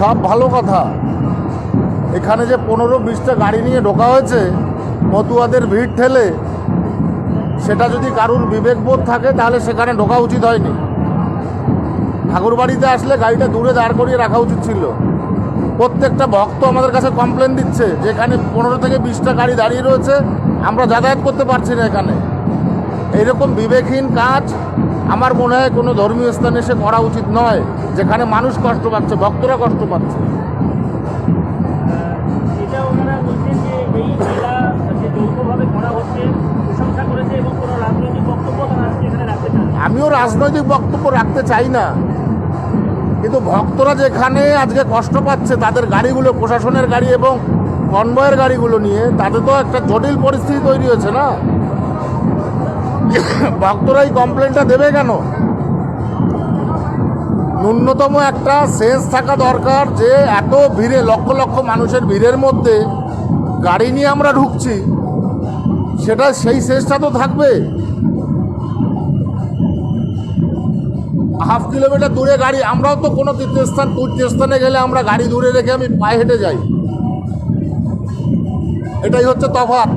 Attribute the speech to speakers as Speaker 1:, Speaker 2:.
Speaker 1: সব ভালো কথা। এখানে যে পনেরো বিশটা গাড়ি নিয়ে ঢোকা হয়েছে, মতুয়াদের ভিড় ঠেলে, সেটা যদি কারুর বিবেকবোধ থাকে, তাহলে সেখানে ঢোকা উচিত হয়নি। ঠাকুরবাড়িতে আসলে গাড়িটা দূরে দাঁড় করিয়ে রাখা উচিত ছিল। প্রত্যেকটা ভক্ত আমাদের কাছে কমপ্লেন দিচ্ছে যে এখানে পনেরো থেকে বিশটা গাড়ি দাঁড়িয়ে রয়েছে, আমরা যাতায়াত করতে পারছি না এখানে। এইরকম বিবেকহীন কাজ আমার মনে হয় কোনো ধর্মীয় স্থানে এসে করা উচিত নয় যেখানে মানুষ কষ্ট পাচ্ছে ভক্তরা কষ্ট পাচ্ছে। আমিও রাজনৈতিক বক্তব্য রাখতে চাই না। কিন্তু ভক্তরা যেখানে আজকে কষ্ট পাচ্ছে তাদের গাড়িগুলো প্রশাসনের গাড়ি এবং কনভয়ের গাড়িগুলো নিয়ে তাদের তো একটা জটিল পরিস্থিতি তৈরি হয়েছে না? ভক্তরা এই কমপ্লেনটা দেবে কেন? ন্যূনতম একটা সেন্স থাকা দরকার যে এত ভিড়ে, লক্ষ লক্ষ মানুষের ভিড়ের মধ্যে গাড়ি নিয়ে আমরা ঢুকছি, সেটা সেই সেন্সটা তো থাকবে। হাফ কিলোমিটার দূরে গাড়ি, আমরাও তো কোনো তীর্থস্থান, তীর্থস্থানে গেলে আমরা গাড়ি দূরে রেখে আমি পায়ে হেঁটে যাই। এটাই হচ্ছে তফাৎ।